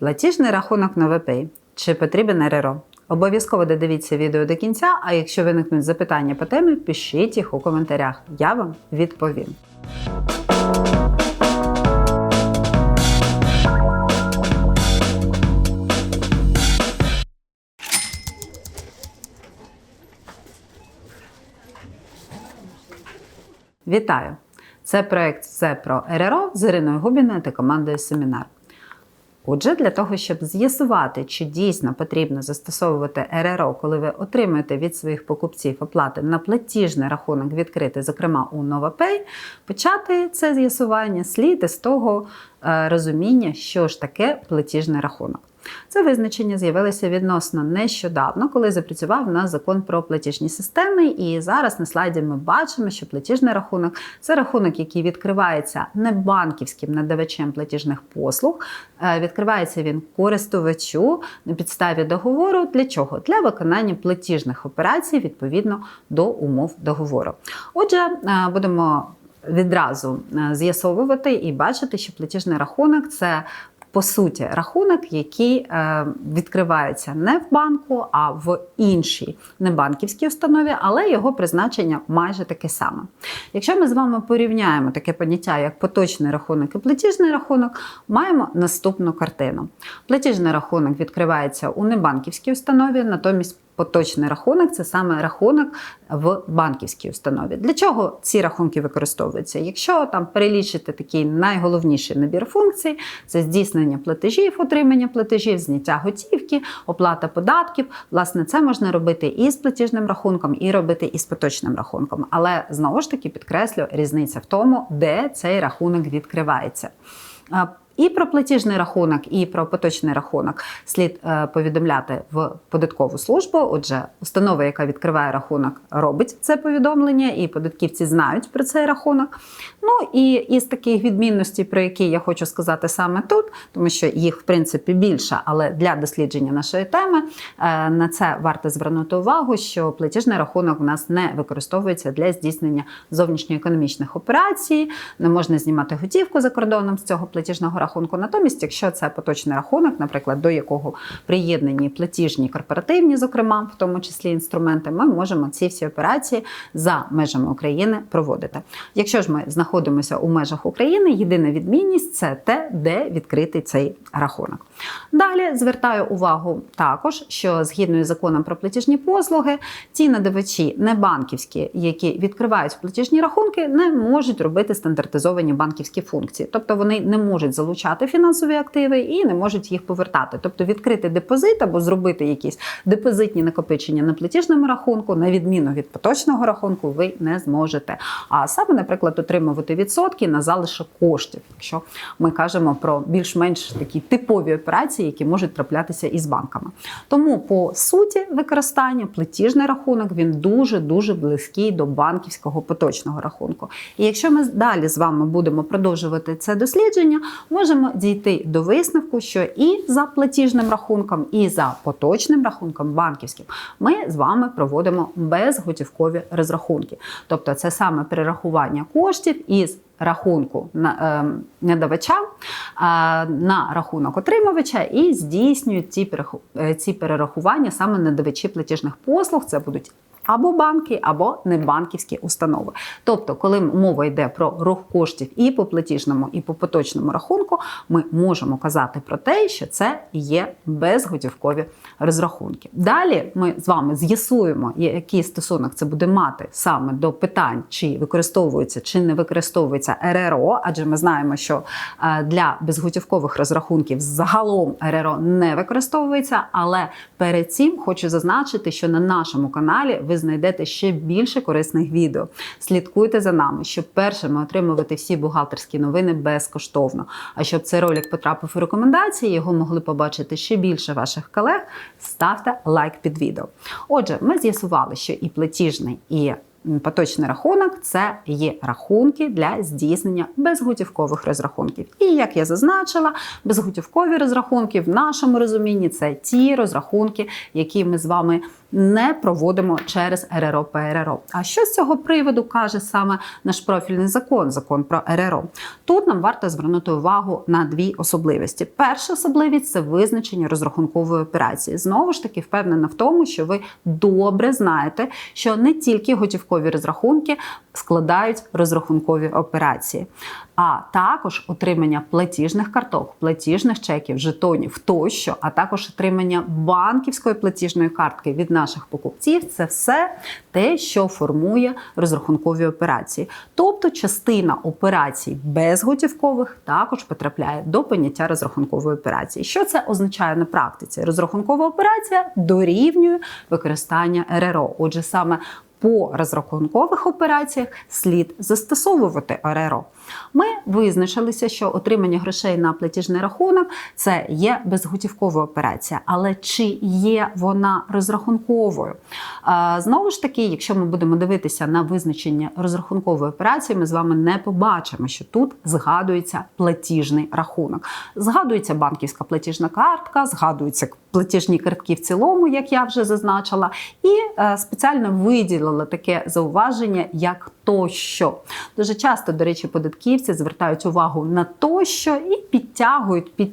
Платіжний рахунок NovaPay. Чи потрібен РРО? Обов'язково додивіться відео до кінця, а якщо виникнуть запитання по темі, пишіть їх у коментарях. Я вам відповім. Вітаю! Це проект «Все про РРО з Іриною Губіною та командою Семінар. Отже, для того, щоб з'ясувати, чи дійсно потрібно застосовувати РРО, коли ви отримуєте від своїх покупців оплати на платіжний рахунок відкритий, зокрема у NovaPay, почати це з'ясування слід із того е, розуміння, що ж таке платіжний рахунок. Це визначення з'явилося відносно нещодавно, коли запрацював у нас закон про платіжні системи. І зараз на слайді ми бачимо, що платіжний рахунок це рахунок, який відкривається не банківським надавачем платіжних послуг. Е, Відкривається він користувачу на підставі договору. Для чого? Для виконання платіжних операцій відповідно до умов договору. Отже, е, будемо відразу е, з'ясовувати і бачити, що платіжний рахунок це по суті рахунок, який е, відкривається не в банку, а в іншій небанківській установі, але його призначення майже таке саме. Якщо ми з вами порівняємо таке поняття, як поточний рахунок і платіжний рахунок, маємо наступну картину. Платіжний рахунок відкривається у небанківській установі, натомість Поточний рахунок це саме рахунок в банківській установі. Для чого ці рахунки використовуються? Якщо там перелічити такий найголовніший набір функцій, це здійснення платежів, отримання платежів, зняття готівки, оплата податків. Власне, це можна робити і з платіжним рахунком, і робити і з поточним рахунком. Але знову ж таки підкреслю різниця в тому, де цей рахунок відкривається. І про платіжний рахунок, і про поточний рахунок слід е, повідомляти в податкову службу. Отже, установа, яка відкриває рахунок, робить це повідомлення, і податківці знають про цей рахунок. Ну і із таких відмінностей, про які я хочу сказати саме тут, тому що їх в принципі більше, але для дослідження нашої теми е, на це варто звернути увагу, що платіжний рахунок у нас не використовується для здійснення зовнішньоекономічних операцій, не можна знімати готівку за кордоном з цього платіжного рахунку рахунку. Натомість, якщо це поточний рахунок, наприклад, до якого приєднані платіжні корпоративні, зокрема, в тому числі інструменти, ми можемо ці всі операції за межами України проводити. Якщо ж ми знаходимося у межах України, єдина відмінність це те, де відкритий цей рахунок. Далі звертаю увагу також, що згідно із законом про платіжні послуги, ті надавачі не банківські, які відкривають платіжні рахунки, не можуть робити стандартизовані банківські функції, тобто вони не можуть залучати фінансові активи і не можуть їх повертати. Тобто відкрити депозит або зробити якісь депозитні накопичення на платіжному рахунку, на відміну від поточного рахунку, ви не зможете. А саме, наприклад, отримувати відсотки на залишок коштів, якщо ми кажемо про більш-менш такі типові операції, які можуть траплятися із банками. Тому, по суті, використання платіжний рахунок він дуже дуже близький до банківського поточного рахунку. І якщо ми далі з вами будемо продовжувати це дослідження, можемо дійти до висновку, що і за платіжним рахунком, і за поточним рахунком банківським ми з вами проводимо безготівкові розрахунки. Тобто, це саме перерахування коштів із рахунку е, надавача е, на рахунок отримувача і здійснюють е, ці перерахування саме надавачі платіжних послуг. Це будуть або банки, або небанківські установи. Тобто, коли мова йде про рух коштів і по платіжному, і по поточному рахунку, ми можемо казати про те, що це є безготівкові розрахунки. Далі ми з вами з'ясуємо, який стосунок це буде мати саме до питань, чи використовується чи не використовується РРО, адже ми знаємо, що е, для безготівкових розрахунків загалом РРО не використовується. Але перед цим хочу зазначити, що на нашому каналі ви знайдете ще більше корисних відео. Слідкуйте за нами, щоб першими отримувати всі бухгалтерські новини безкоштовно. А щоб цей ролик потрапив у рекомендації, його могли побачити ще більше ваших колег. Ставте лайк під відео. Отже, ми з'ясували, що і платіжний, і Поточний рахунок це є рахунки для здійснення безготівкових розрахунків. І як я зазначила, безготівкові розрахунки в нашому розумінні це ті розрахунки, які ми з вами не проводимо через РРО ПРРО. А що з цього приводу каже саме наш профільний закон, закон про РРО? Тут нам варто звернути увагу на дві особливості. Перша особливість це визначення розрахункової операції. Знову ж таки, впевнена в тому, що ви добре знаєте, що не тільки готівкові розрахунки складають розрахункові операції, а також отримання платіжних карток, платіжних чеків, жетонів тощо, а також отримання банківської платіжної картки від наших покупців це все те, що формує розрахункові операції. Тобто частина операцій безготівкових також потрапляє до поняття розрахункової операції. Що це означає на практиці? Розрахункова операція дорівнює використання РРО. Отже, саме по розрахункових операціях слід застосовувати РРО. Ми визначилися, що отримання грошей на платіжний рахунок це є безготівкова операція, але чи є вона розрахунковою? Знову ж таки, якщо ми будемо дивитися на визначення розрахункової операції, ми з вами не побачимо, що тут згадується платіжний рахунок. Згадується банківська платіжна картка, згадуються платіжні картки в цілому, як я вже зазначила, і е, спеціально виділила таке зауваження, як тощо. Дуже часто, до речі, податківці звертають увагу на тощо і підтягують під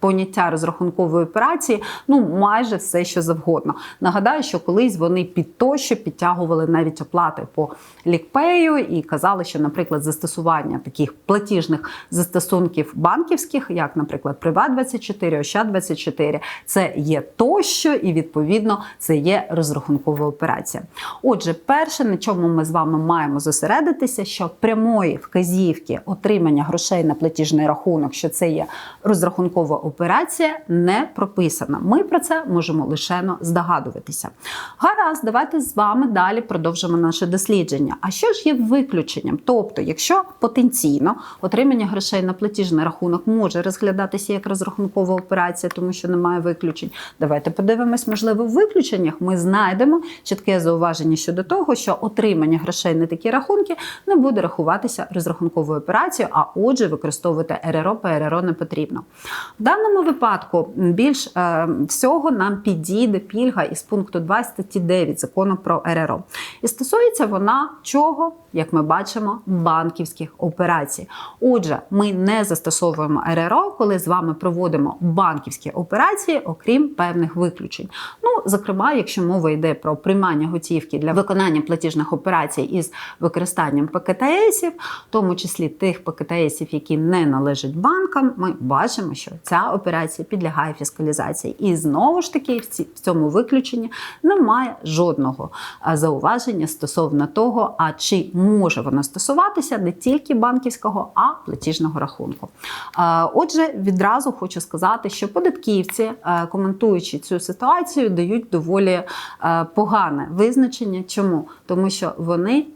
поняття розрахункової операції, ну майже все, що завгодно. Нагадаю, що колись вони під тощо підтягували навіть оплати по лікпею і казали, що, наприклад, застосування таких платіжних застосунків банківських, як, наприклад, Приват24, Ощад24, це є тощо, і відповідно це є розрахункова операція. Отже, перше, на чому ми з вами маємо зосередитися, що прямої вказівки отримання грошей на платіжний рахунок, що це є розрахункова операція, операція не прописана. Ми про це можемо лише здогадуватися. Гаразд, давайте з вами далі продовжимо наше дослідження. А що ж є виключенням? Тобто, якщо потенційно отримання грошей на платіжний рахунок може розглядатися як розрахункова операція, тому що немає виключень. Давайте подивимось, можливо, в виключеннях ми знайдемо чітке зауваження щодо того, що отримання грошей на такі рахунки не буде рахуватися розрахунковою операцією, а отже, використовувати РРО, ПРРО не потрібно. Даному випадку більш е, всього нам підійде пільга із пункту 2 статті 9 закону про РРО. І стосується вона чого, як ми бачимо, банківських операцій. Отже, ми не застосовуємо РРО, коли з вами проводимо банківські операції, окрім певних виключень. Ну, зокрема, якщо мова йде про приймання готівки для виконання платіжних операцій із використанням ПКТСів, в тому числі тих ПКТСів, які не належать банкам, ми бачимо, що ця операція підлягає фіскалізації. І знову ж таки, в цьому виключенні немає жодного зауваження стосовно того, а чи може воно стосуватися не тільки банківського, а платіжного рахунку. Отже, відразу хочу сказати, що податківці, коментуючи цю ситуацію, дають доволі погане визначення. Чому? Тому що вони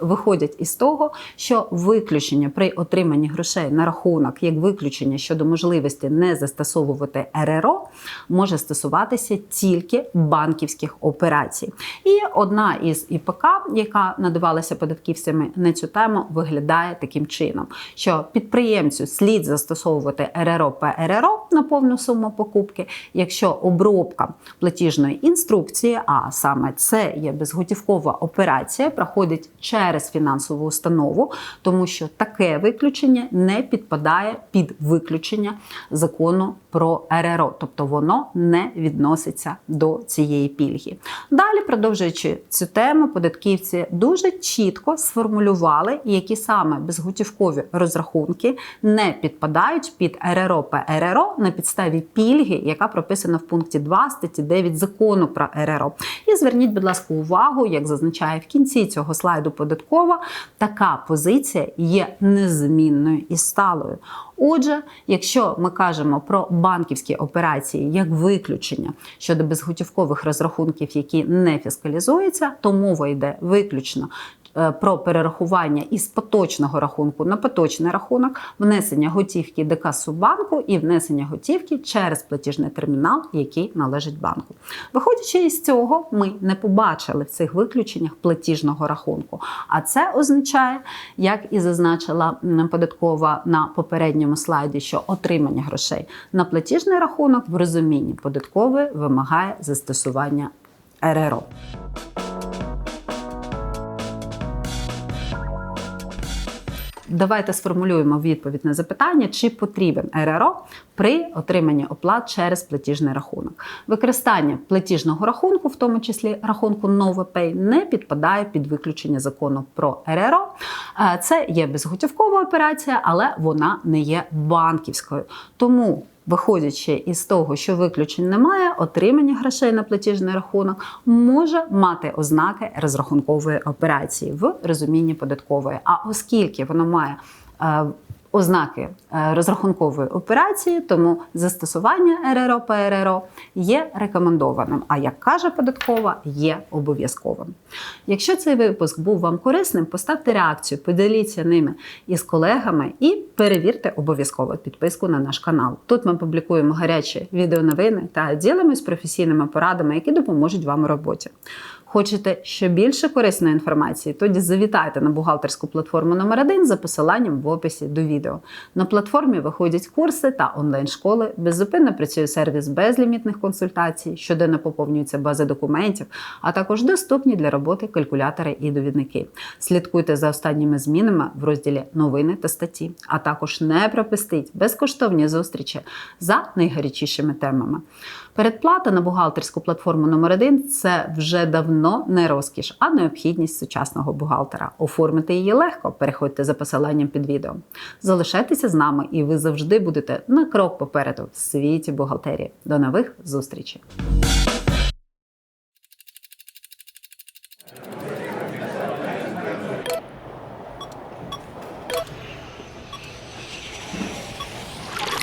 виходять із того, що виключення при отриманні грошей на рахунок, як виключення щодо можливості не застосовувати РРО, може стосуватися тільки банківських операцій. І одна із ІПК, яка надавалася податківцями на цю тему, виглядає таким чином, що підприємцю слід застосовувати РРО ПРРО на повну суму покупки, якщо обробка платіжної інструкції, а саме це є безготівкова операція проходить через фінансову установу, тому що таке виключення не підпадає під виключення закону про РРО, тобто воно не відноситься до цієї пільги. Далі, продовжуючи цю тему, податківці дуже чітко сформулювали, які саме безготівкові розрахунки не підпадають під РРО ПРРО на підставі пільги, яка прописана в пункті 2 статті 9 закону про РРО. І зверніть, будь ласка, увагу, як зазначає в кінці цього слайду податкова, така позиція є незмінною і сталою. Отже, якщо ми кажемо про банківські операції як виключення щодо безготівкових розрахунків, які не фіскалізуються, то мова йде виключно про перерахування із поточного рахунку на поточний рахунок, внесення готівки до касу банку і внесення готівки через платіжний термінал, який належить банку. Виходячи із цього, ми не побачили в цих виключеннях платіжного рахунку. А це означає, як і зазначила податкова на попередньому слайді, що отримання грошей на платіжний рахунок в розумінні податкової вимагає застосування РРО. Давайте сформулюємо відповідь на запитання, чи потрібен РРО при отриманні оплат через платіжний рахунок. Використання платіжного рахунку, в тому числі рахунку NovaPay, не підпадає під виключення закону про РРО. Е, Це є безготівкова операція, але вона не є банківською. Тому Виходячи із того, що виключень немає, отримання грошей на платіжний рахунок може мати ознаки розрахункової операції в розумінні податкової. А оскільки воно має е, ознаки е, розрахункової операції, тому застосування РРО ПРРО є рекомендованим. А як каже податкова, є обов'язковим. Якщо цей випуск був вам корисним, поставте реакцію, поділіться ними із колегами і перевірте обов'язково підписку на наш канал. Тут ми публікуємо гарячі відеоновини та ділимось професійними порадами, які допоможуть вам у роботі. Хочете ще більше корисної інформації? Тоді завітайте на бухгалтерську платформу номер 1 за посиланням в описі до відео. На платформі виходять курси та онлайн-школи. Беззупинно працює сервіс безлімітних консультацій, щоденно поповнюється база документів, а також доступні для роботи калькулятори і довідники. Слідкуйте за останніми змінами в розділі новини та статті, а також не пропустіть безкоштовні зустрічі за найгарячішими темами. Передплата на бухгалтерську платформу номер 1 це вже давно не розкіш, а необхідність сучасного бухгалтера. Оформити її легко. Переходьте за посиланням під відео. Залишайтеся з нами, і ви завжди будете на крок попереду в світі бухгалтерії. До нових зустрічей!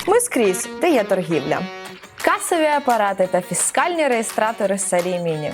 Ми скрізь, де є торгівля. Касові апарати та фіскальні реєстратори Міні